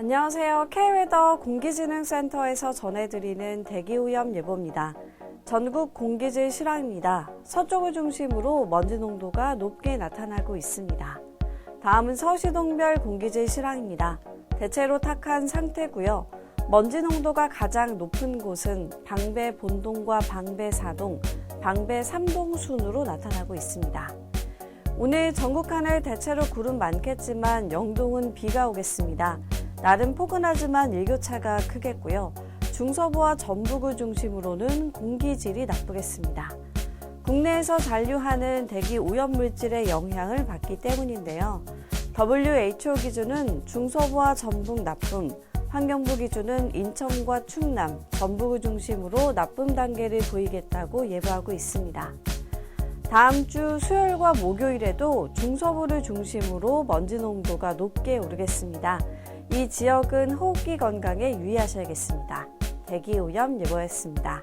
안녕하세요. K웨더 공기진흥센터에서 전해드리는 대기오염 예보입니다. 전국 공기질 실황입니다. 서쪽을 중심으로 먼지 농도가 높게 나타나고 있습니다. 다음은 서시 동별 공기질 실황입니다. 대체로 탁한 상태고요. 먼지 농도가 가장 높은 곳은 방배 본동과 방배 사동, 방배 삼동 순으로 나타나고 있습니다. 오늘 전국 하늘 대체로 구름 많겠지만 영동은 비가 오겠습니다. 날은 포근하지만 일교차가 크겠고요. 중서부와 전북을 중심으로는 공기질이 나쁘겠습니다. 국내에서 잔류하는 대기 오염 물질의 영향을 받기 때문인데요. WHO 기준은 중서부와 전북 나쁨, 환경부 기준은 인천과 충남, 전북을 중심으로 나쁨 단계를 보이겠다고 예보하고 있습니다. 다음 주 수요일과 목요일에도 중서부를 중심으로 먼지 농도가 높게 오르겠습니다. 이 지역은 호흡기 건강에 유의하셔야겠습니다. 대기 오염 예보였습니다.